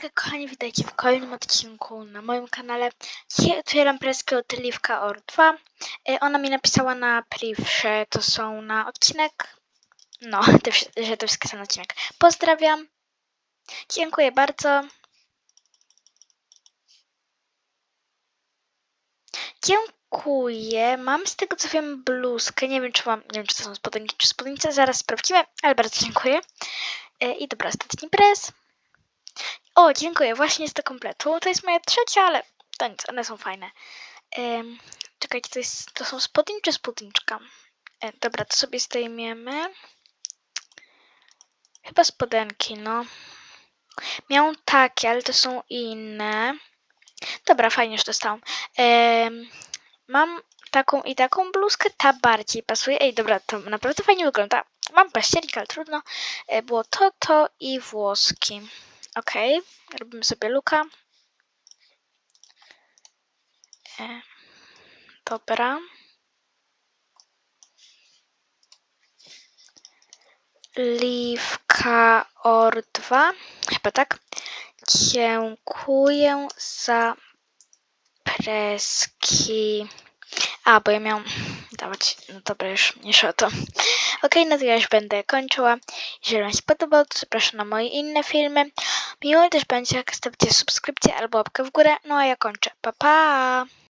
Hejka kochani, witajcie w kolejnym odcinku na moim kanale. Dzisiaj otwieram preskę od Liwka Or 2. Y, Ona mi napisała na priv, że to są na odcinek. No, wszy- że to wszystko są na odcinek. Pozdrawiam. Dziękuję bardzo. Dziękuję. Mam z tego co wiem bluzkę. Nie wiem czy mam, nie wiem czy to są spodenki czy spódnice. Zaraz sprawdzimy, ale bardzo dziękuję. Y, I dobra, ostatni pres. O, dziękuję, właśnie jest do kompletu. To jest moja trzecia, ale to nic, one są fajne. Ym, czekajcie, to, jest, to są spodnie czy spódniczka? E, dobra, to sobie zdejmiemy. Chyba spodenki, no. Miałam takie, ale to są inne. Dobra, fajnie, że dostałam. Ym, mam taką i taką bluzkę, ta bardziej pasuje. Ej, dobra, to naprawdę fajnie wygląda. Mam październik, ale trudno. E, było to, to i włoski. Okej, robimy sobie luka. E, dobra. Liwka or 2. Chyba tak. Dziękuję za preski. A, bo ja miałam dawać. No dobra, już mniejsza o to. Okej, no to ja już będę kończyła. Jeżeli Wam się podobało, to zapraszam na moje inne filmy. Miło też będzie, jak stawicie subskrypcję albo łapkę w górę. No a ja kończę. Pa, pa!